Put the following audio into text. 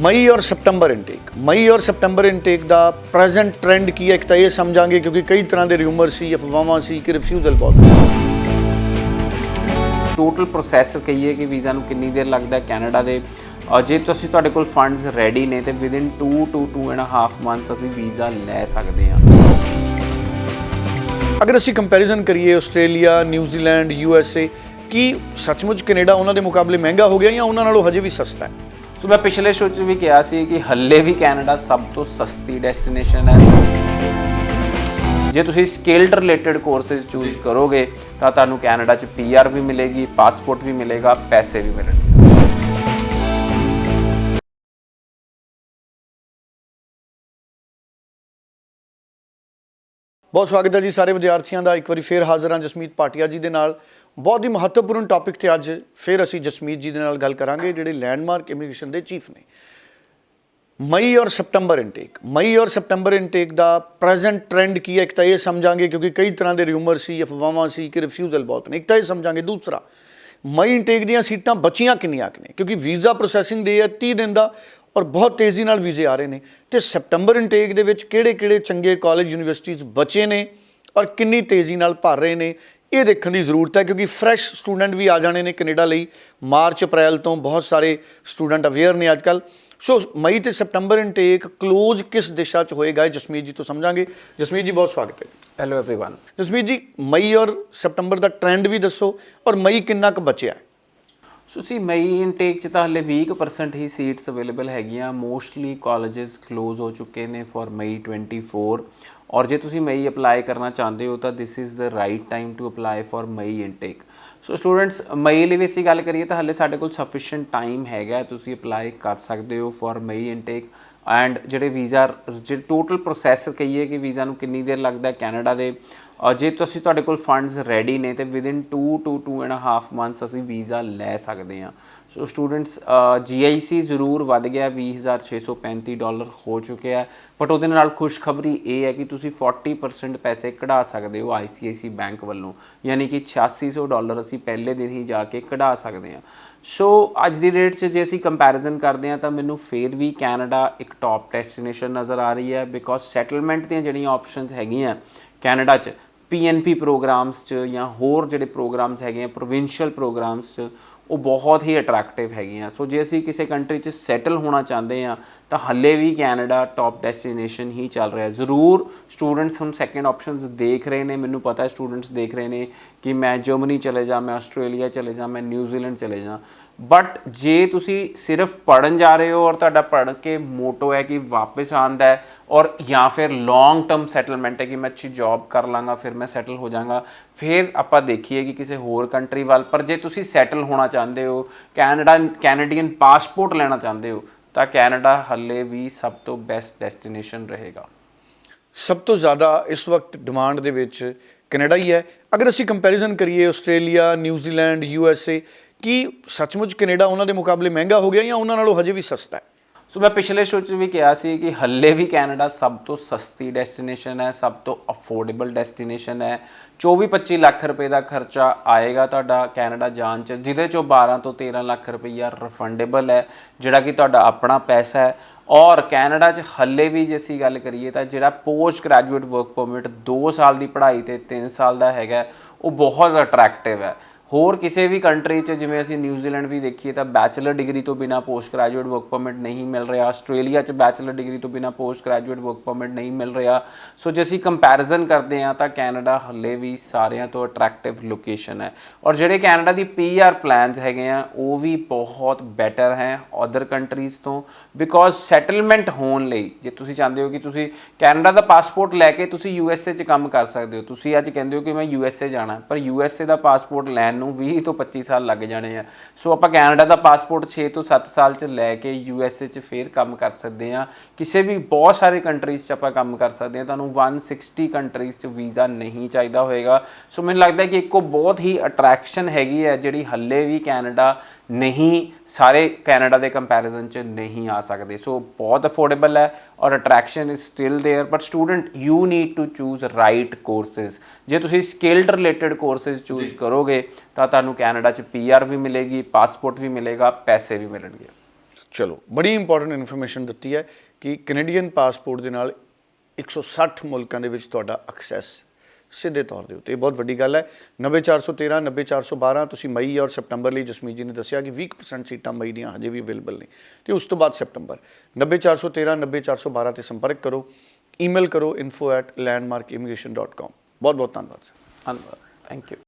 ਮਈ ਔਰ September intake ਮਈ ਔਰ ਸਪਟੰਬਰ ਇਨਟੇਕ ਦਾ ਪ੍ਰੈਜ਼ੈਂਟ ਟ੍ਰੈਂਡ ਕੀ ਹੈ ਇੱਕ ਤਾਂ ਇਹ ਸਮਝਾਂਗੇ ਕਿਉਂਕਿ ਕਈ ਤਰ੍ਹਾਂ ਦੇ ਰਿਊਮਰ ਸੀ ਅਫਵਾਹਾਂ ਸੀ ਕਿ ਰਿਫਿਊਜ਼ਲ ਬਹੁਤ ਟੋਟਲ ਪ੍ਰੋਸੈਸ ਕਹੀਏ ਕਿ ਵੀਜ਼ਾ ਨੂੰ ਕਿੰਨੀ ਦੇਰ ਲੱਗਦਾ ਹੈ ਕੈਨੇਡਾ ਦੇ। ਜੇ ਤੁਸੀਂ ਤੁਹਾਡੇ ਕੋਲ ਫੰਡਸ ਰੈਡੀ ਨੇ ਤੇ within 2 two 2 and half months ਅਸੀਂ ਵੀਜ਼ਾ ਲੈ ਸਕਦੇ ਹਾਂ। ਅਗਰ ਅਸੀਂ ਕੰਪੈਰੀਜ਼ਨ ਕਰੀਏ Australia New Zealand U S A ਕੀ ਸੱਚਮੁੱਚ ਕੈਨੇਡਾ ਉਹਨਾਂ ਦੇ ਮੁਕਾਬਲੇ ਮਹਿੰਗਾ ਹੋ ਗਿਆ ਜਾਂ ਉਹਨਾਂ ਨਾਲੋਂ ਹਜੇ ਵੀ ਸਸਤਾ ਹੈ? ਸੋ ਮੈਂ ਪਿਛਲੇ ਸ਼ੋਅ 'ਚ ਵੀ ਕਿਹਾ ਸੀ ਕਿ ਹੱਲੇ ਵੀ ਕੈਨੇਡਾ ਸਭ ਤੋਂ ਸਸਤੀ ਡੈਸਟੀਨੇਸ਼ਨ ਹੈ। ਜੇ ਤੁਸੀਂ ਸਕਿਲਡ ਰਿਲੇਟਡ ਕੋਰਸਸ ਚੂਜ਼ ਕਰੋਗੇ ਤਾਂ ਤੁਹਾਨੂੰ ਕੈਨੇਡਾ 'ਚ ਪੀਆਰ ਵੀ ਮਿਲੇਗੀ ਪਾਸਪੋਰਟ ਵੀ ਮਿਲੇਗਾ ਪੈਸੇ ਵੀ ਮਿਲਣਗੇ। ਬਹੁਤ ਸਵਾਗਤ ਹੈ ਜੀ ਸਾਰੇ ਵਿਦਿਆਰਥੀਆਂ ਦਾ। ਇੱਕ ਵਾਰੀ ਫੇਰ ਹਾਜ਼ਰ ਹਾਂ ਜਸਮੀਤ ਪਾਟਿਆ ਜੀ ਦੇ ਨਾਲ। ਬਹੁਤ ਹੀ ਮਹੱਤਵਪੂਰਨ ਟੌਪਿਕ ਤੇ ਅੱਜ ਫੇਰ ਅਸੀਂ ਜਸਮੀਤ ਜੀ ਦੇ ਨਾਲ ਗੱਲ ਕਰਾਂਗੇ, ਜਿਹੜੇ ਲੈਂਡਮਾਰਕ ਇਮੀਗ੍ਰੇਸ਼ਨ ਦੇ ਚੀਫ ਨੇ। ਮਈ ਔਰ ਸਪਟੰਬਰ ਇਨਟੇਕ ਮਈ ਔਰ ਸਪਟੰਬਰ ਇਨਟੇਕ ਦਾ ਪ੍ਰੈਜ਼ੈਂਟ ਟ੍ਰੈਂਡ ਕੀ ਹੈ, ਇੱਕ ਤਾਂ ਇਹ ਸਮਝਾਂਗੇ, ਕਿਉਂਕਿ ਕਈ ਤਰ੍ਹਾਂ ਦੇ ਰਿਊਮਰ ਸੀ, ਅਫਵਾਹਾਂ ਸੀ ਕਿ ਰਿਫਿਊਜ਼ਲ ਬਹੁਤ ਨੇ। ਇੱਕ ਤਾਂ ਇਹ ਸਮਝਾਂਗੇ। ਦੂਸਰਾ, ਮਈ ਇਨਟੇਕ ਦੀਆਂ ਸੀਟਾਂ ਬਚੀਆਂ ਕਿੰਨੀਆਂ ਕੁ ਨੇ? ਕਿਉਂਕਿ ਵੀਜ਼ਾ ਪ੍ਰੋਸੈਸਿੰਗ ਡੇ ਹੈ 30 ਦਿਨ ਦਾ। ਔਰ ਬਹੁਤ ਤੇਜ਼ੀ ਨਾਲ ਵੀਜ਼ੇ ਆ ਰਹੇ ਨੇ ਤੇ ਸਪਟੰਬਰ ਇਨਟੇਕ ਦੇ ਵਿੱਚ ਕਿਹੜੇ-ਕਿਹੜੇ ਚੰਗੇ ਕਾਲਜ ਯੂਨੀਵਰਸਿਟੀਜ਼ ਬਚੇ ਨੇ ਔਰ ਕਿੰਨੀ ਤੇਜ਼ੀ ਨਾਲ ਭਰ ਰਹੇ ਨੇ ਇਹ ਦੇਖਣ ਦੀ ਜ਼ਰੂਰਤ ਹੈ ਕਿਉਂਕਿ ਫਰੈਸ਼ ਸਟੂਡੈਂਟ ਵੀ ਆ ਜਾਣੇ ਨੇ ਕੈਨੇਡਾ ਲਈ ਮਾਰਚ ਅਪ੍ਰੈਲ ਤੋਂ ਬਹੁਤ ਸਾਰੇ ਸਟੂਡੈਂਟ ਅਵੇਅਰ ਨੇ ਅੱਜਕੱਲ ਸੋ ਮਈ ਤੇ ਸਪਟੰਬਰ ਇਨਟੇਕ ਕਲੋਜ਼ ਕਿਸ ਦਿਸ਼ਾ 'ਚ ਹੋਏਗਾ ਇਹ ਜਸਮੀਤ ਜੀ ਤੋਂ ਸਮਝਾਂਗੇ ਜਸਮੀਤ ਜੀ ਬਹੁਤ ਸਵਾਗਤ ਹੈ ਹੈਲੋ एवरीवन ਜਸਮੀਤ ਜੀ ਮਈ ਔਰ ਸਪਟੰਬਰ ਦਾ ਟ੍ਰੈਂਡ ਵੀ ਦੱਸੋ ਔਰ ਮਈ ਕਿੰਨਾ ਕੁ ਬਚਿਆ ਹੈ ਸੋ ਸੀ ਮਈ ਇਨਟੇਕ ਚ ਤਾਂ ਹਲੇ 20% ਹੀ ਸੀਟਸ ਅਵੇਲੇਬਲ ਹੈਗੀਆਂ। ਮੋਸਟਲੀ ਕਾਲजेस ক্লোਜ਼ ਹੋ ਚੁੱਕੇ ਨੇ ਫॉर ਮਈ 24 ਔਰ ਜੇ ਤੁਸੀਂ ਮਈ ਅਪਲਾਈ ਕਰਨਾ ਚਾਹੁੰਦੇ ਹੋ ਤਾਂ this is the right time to apply for May intake so students May ਲਈ ਵੀ ਵੇਸੀ ਗੱਲ ਕਰੀਏ ਤਾਂ ਹਲੇ ਸਾਡੇ ਕੋਲ ਸਫੀਸ਼ੀਐਂਟ ਟਾਈਮ ਹੈਗਾ ਤੁਸੀਂ ਅਪਲਾਈ ਕਰ ਸਕਦੇ ਹੋ ਫॉर ਮਈ ਇਨਟੇਕ ਐਂਡ ਜਿਹੜੇ ਵੀਜ਼ਾ ਜਿਹੜੇ ਟੋਟਲ ਪ੍ਰੋਸੈਸ ਕਹੀਏ ਕਿ ਵੀਜ਼ਾ ਨੂੰ ਕਿੰਨੀ ਦੇਰ ਲੱਗਦਾ ਕੈਨੇਡਾ ਦੇ ਜੇ ਤੁਸੀਂ ਤੁਹਾਡੇ ਕੋਲ ਫੰਡਸ ਰੈਡੀ ਨੇ, ਤੇ within 2 two 2 and half months ਅਸੀਂ ਵੀਜ਼ਾ ਲੈ ਸਕਦੇ ਹਾਂ। ਸੋ ਸਟੂਡੈਂਟਸ GIC ਜ਼ਰੂਰ ਵੱਧ ਗਿਆ 20635 ਡਾਲਰ ਹੋ ਚੁੱਕਿਆ ਬਟ ਉਹਦੇ ਨਾਲ ਖੁਸ਼ਖਬਰੀ ਇਹ ਹੈ ਕਿ ਤੁਸੀਂ 40% ਪੈਸੇ ਕਢਾ ਸਕਦੇ ਹੋ ICICI ਬੈਂਕ ਵੱਲੋਂ। ਯਾਨੀ ਕਿ 8600 ਡਾਲਰ ਅਸੀਂ ਪਹਿਲੇ ਦਿਨ ਹੀ ਜਾ ਕੇ ਕਢਾ ਸਕਦੇ ਹਾਂ। ਸੋ ਅੱਜ ਦੀ ਡੇਟ 'ਚ ਜੇ ਅਸੀਂ ਕੰਪੈਰੀਜ਼ਨ ਕਰਦੇ ਹਾਂ, ਤਾਂ ਮੈਨੂੰ ਫੇਰ ਵੀ ਕੈਨੇਡਾ ਇੱਕ ਟੌਪ ਡੈਸਟੀਨੇਸ਼ਨ ਨਜ਼ਰ ਆ ਰਹੀ ਹੈ ਬਿਕੋਜ਼ ਸੈਟਲਮੈਂਟ ਦੀਆਂ ਜਿਹੜੀਆਂ ਆਪਸ਼ਨਸ ਹੈਗੀਆਂ ਕੈਨੇਡਾ 'ਚ ਪੀਐਨਪੀ ਪ੍ਰੋਗਰਾਮਸ 'ਚ ਜਾਂ ਹੋਰ ਜਿਹੜੇ ਪ੍ਰੋਗਰਾਮਸ ਹੈਗੇ ਆ ਪ੍ਰੋਵਿੰਸ਼ੀਅਲ ਪ੍ਰੋਗਰਾਮਸ 'ਚ, ਉਹ ਬਹੁਤ ਹੀ ਅਟਰੈਕਟਿਵ ਹੈਗੇ ਆ ਸੋ ਜੇ ਅਸੀਂ ਕਿਸੇ ਕੰਟਰੀ 'ਚ ਸੈਟਲ ਹੋਣਾ ਚਾਹੁੰਦੇ ਆ ਤਾਂ ਹੱਲੇ ਵੀ ਕੈਨੇਡਾ ਟੌਪ ਡੈਸਟੀਨੇਸ਼ਨ ਹੀ ਚੱਲ ਰਿਹਾ। ਜ਼ਰੂਰ ਸਟੂਡੈਂਟਸ ਹੁਣ ਸੈਕੰਡ ਆਪਸ਼ਨਸ ਦੇਖ ਰਹੇ ਨੇ। ਮੈਨੂੰ ਪਤਾ ਹੈ ਸਟੂਡੈਂਟਸ ਦੇਖ ਰਹੇ ਨੇ ਕਿ ਮੈਂ ਜਰਮਨੀ ਚਲੇ ਜਾ, ਮੈਂ ਆਸਟ੍ਰੇਲੀਆ ਚਲੇ ਜਾ, ਮੈਂ ਨਿਊਜ਼ੀਲੈਂਡ ਚਲੇ ਜਾ। ਬਟ ਜੇ ਤੁਸੀਂ ਸਿਰਫ ਪੜਨ ਜਾ ਰਹੇ ਹੋ ਔਰ ਤੁਹਾਡਾ ਪੜ੍ਹ ਕੇ ਮੋਟੋ ਹੈ ਕਿ ਵਾਪਸ ਆਂਦਾ ਹੈ ਔਰ ਜਾਂ ਫਿਰ ਲੌਂਗ ਟਰਮ ਸੈਟਲਮੈਂਟ ਹੈ ਕਿ ਮੈਂ ਅੱਛੀ ਜੌਬ ਕਰ ਲਾਂਗਾ, ਫਿਰ ਮੈਂ ਸੈਟਲ ਹੋ ਜਾਵਾਂਗਾ, ਫਿਰ ਆਪਾਂ ਦੇਖੀਏ ਕਿ ਕਿਸੇ ਹੋਰ ਕੰਟਰੀ ਵੱਲ, ਪਰ ਜੇ ਤੁਸੀਂ ਸੈਟਲ ਹੋਣਾ ਚਾਹੁੰਦੇ ਹੋ ਕੈਨੇਡਾ ਕੈਨੇਡੀਅਨ ਪਾਸਪੋਰਟ ਲੈਣਾ ਚਾਹੁੰਦੇ ਹੋ, ਤਾਂ ਕੈਨੇਡਾ ਹੱਲੇ ਵੀ ਸਭ ਤੋਂ ਬੈਸਟ ਡੈਸਟੀਨੇਸ਼ਨ ਰਹੇਗਾ। ਸਭ ਤੋਂ ਜ਼ਿਆਦਾ ਇਸ ਵਕਤ ਡਿਮਾਂਡ ਦੇ ਵਿੱਚ ਕੈਨੇਡਾ ਹੀ ਹੈ। ਅਗਰ ਅਸੀਂ ਕੰਪੈਰੀਜ਼ਨ ਕਰੀਏ Australia New Zealand U S A ਕਿ ਸੱਚਮੁੱਚ ਕੈਨੇਡਾ ਉਹਨਾਂ ਦੇ ਮੁਕਾਬਲੇ ਮਹਿੰਗਾ ਹੋ ਗਿਆ ਜਾਂ ਉਹਨਾਂ ਨਾਲੋਂ ਹਜੇ ਵੀ ਸਸਤਾ ਹੈ? ਸੋ ਮੈਂ ਪਿਛਲੇ ਸ਼ੋਅ 'ਚ ਵੀ ਕਿਹਾ ਸੀ ਕਿ ਹੱਲੇ ਵੀ ਕੈਨੇਡਾ ਸਭ ਤੋਂ ਸਸਤੀ ਡੈਸਟੀਨੇਸ਼ਨ ਹੈ, ਸਭ ਤੋਂ ਅਫੋਰਡੇਬਲ ਡੈਸਟੀਨੇਸ਼ਨ ਹੈ। 24-25 ਲੱਖ ਰੁਪਏ ਦਾ ਖਰਚਾ ਆਏਗਾ ਤੁਹਾਡਾ ਕੈਨੇਡਾ ਜਾਣ 'ਚ, ਜਿਹਦੇ ਚੋਂ 12 ਤੋਂ 13 ਲੱਖ ਰੁਪਈਆ ਰਿਫੰਡੇਬਲ ਹੈ, ਜਿਹੜਾ ਕਿ ਤੁਹਾਡਾ ਆਪਣਾ ਪੈਸਾ ਹੈ। ਔਰ ਕੈਨੇਡਾ 'ਚ ਹੱਲੇ ਵੀ ਜੇ ਅਸੀਂ ਗੱਲ ਕਰੀਏ ਤਾਂ ਜਿਹੜਾ ਪੋਸਟ ਗ੍ਰੈਜੂਏਟ ਵਰਕ ਪਰਮਿਟ 2 ਸਾਲ ਦੀ ਪੜ੍ਹਾਈ ਤੇ 3 ਸਾਲ ਦਾ ਹੈਗਾ, ਉਹ ਬਹੁਤ ਅਟਰੈਕਟਿਵ ਹੈ। ਹੋਰ ਕਿਸੇ ਵੀ ਕੰਟਰੀ 'ਚ ਜਿਵੇਂ ਅਸੀਂ ਨਿਊਜ਼ੀਲੈਂਡ ਵੀ ਦੇਖੀਏ ਤਾਂ ਬੈਚਲਰ ਡਿਗਰੀ ਤੋਂ ਬਿਨਾ ਪੋਸਟ ਗ੍ਰੈਜੂਏਟ ਵਰਕ ਪਰਮਿਟ ਨਹੀਂ ਮਿਲ ਰਿਹਾ। ਆਸਟ੍ਰੇਲੀਆ 'ਚ ਬੈਚਲਰ ਡਿਗਰੀ ਤੋਂ ਬਿਨਾ ਪੋਸਟ ਗ੍ਰੈਜੂਏਟ ਵਰਕ ਪਰਮਿਟ ਨਹੀਂ ਮਿਲ ਰਿਹਾ। ਸੋ ਜੇ ਅਸੀਂ ਕੰਪੈਰੀਜ਼ਨ ਕਰਦੇ ਹਾਂ ਤਾਂ ਕੈਨੇਡਾ ਹੱਲੇ ਵੀ ਸਾਰਿਆਂ ਤੋਂ ਅਟਰੈਕਟਿਵ ਲੋਕੇਸ਼ਨ ਹੈ। ਔਰ ਜਿਹੜੇ ਕੈਨੇਡਾ ਦੀ ਪੀਆਰ ਪਲਾਨਸ ਹੈਗੇ ਆ ਉਹ ਵੀ ਬਹੁਤ ਬੈਟਰ ਹੈ ਅਦਰ ਕੰਟਰੀਜ਼ ਤੋਂ। ਬਿਕੋਜ਼ ਸੈਟਲਮੈਂਟ ਹੋਣ ਲਈ ਜੇ ਤੁਸੀਂ ਚਾਹੁੰਦੇ ਹੋ ਕਿ ਤੁਸੀਂ ਕੈਨੇਡਾ ਦਾ ਪਾਸਪੋਰਟ ਲੈ ਕੇ ਤੁਸੀਂ ਯੂਐਸਏ 'ਚ ਕੰਮ ਕਰ ਸਕਦੇ ਹੋ ਤੁਸੀਂ ਅੱਜ ਕਹਿੰਦੇ ਹੋ ਕਿ ਮੈਂ ਯੂਐਸਏ ਜਾਣਾ ਹੈ, ਪਰ ਯੂਐਸਏ ਦਾ ਪਾਸਪੋਰਟ ਲੈਣ ਨੂੰ 20 ਤੋਂ 25 ਸਾਲ ਲੱਗ ਜਾਣੇ ਆ। ਸੋ ਆਪਾਂ ਕੈਨੇਡਾ ਦਾ ਪਾਸਪੋਰਟ 6 ਤੋਂ 7 ਸਾਲ 'ਚ ਲੈ ਕੇ ਯੂ ਐਸ ਏ 'ਚ ਫੇਰ ਕੰਮ ਕਰ ਸਕਦੇ ਆ ਕਿਸੇ ਵੀ ਬਹੁਤ ਸਾਰੇ ਕੰਟਰੀਜ਼ 'ਚ ਆਪਾਂ ਕੰਮ ਕਰ ਸਕਦੇ ਆ ਤੁਹਾਨੂੰ 160 ਕੰਟਰੀਜ਼ 'ਚ ਵੀਜ਼ਾ ਨਹੀਂ ਚਾਹੀਦਾ ਹੋਏਗਾ। ਸੋ ਮੈਨੂੰ ਲੱਗਦਾ ਕਿ ਇੱਕੋ ਬਹੁਤ ਹੀ ਅਟਰੈਕਸ਼ਨ ਹੈਗੀ ਹੈ, ਜਿਹੜੀ ਹੱਲੇ ਵੀ ਕੈਨੇਡਾ ਨਹੀਂ ਸਾਰੇ ਕੈਨੇਡਾ ਦੇ ਕੰਪੈਰੀਜ਼ਨ 'ਚ ਨਹੀਂ ਆ ਸਕਦੇ ਸੋ ਬਹੁਤ ਅਫੋਰਡੇਬਲ ਹੈ ਔਰ attraction is still there but student you need to choose right courses ਜੇ ਤੁਸੀਂ ਸਕਿਲਡ ਰਿਲੇਟਡ ਕੋਰਸਸ ਚੂਜ਼ ਕਰੋਗੇ ਤਾਂ ਤੁਹਾਨੂੰ ਕੈਨੇਡਾ 'ਚ ਪੀਆਰ ਵੀ ਮਿਲੇਗੀ ਪਾਸਪੋਰਟ ਵੀ ਮਿਲੇਗਾ ਪੈਸੇ ਵੀ ਮਿਲਣਗੇ ਚਲੋ ਬੜੀ ਇੰਪੋਰਟੈਂਟ ਇਨਫੋਰਮੇਸ਼ਨ ਦਿੱਤੀ ਹੈ ਕਿ ਕੈਨੇਡੀਅਨ ਪਾਸਪੋਰਟ ਦੇ ਨਾਲ 160 ਮੁਲਕਾਂ ਦੇ ਵਿੱਚ ਤੁਹਾਡਾ ਐਕਸੈਸ ਸਿੱਧੇ ਤੌਰ ਦੇ ਉੱਤੇ। ਇਹ ਬਹੁਤ ਵੱਡੀ ਗੱਲ ਹੈ। 90413 90412 ਤੁਸੀਂ ਮਈ ਔਰ ਸਤੰਬਰ ਲਈ ਜਸਮੀਤ ਜੀ ਨੇ ਦੱਸਿਆ ਕਿ 20% ਸੀਟਾਂ ਮਈ ਦੀਆਂ ਹਜੇ ਵੀ ਅਵੇਲੇਬਲ ਨੇ। ਤੇ ਉਸ ਤੋਂ ਬਾਅਦ ਸਤੰਬਰ 90413 90412 ਤੇ ਸੰਪਰਕ ਕਰੋ। ਈਮੇਲ ਕਰੋ info@landmarkimmigration.com ਬਹੁਤ ਬਹੁਤ ਧੰਨਵਾਦ, ਸਰ। ਧੰਨਵਾਦ। Thank you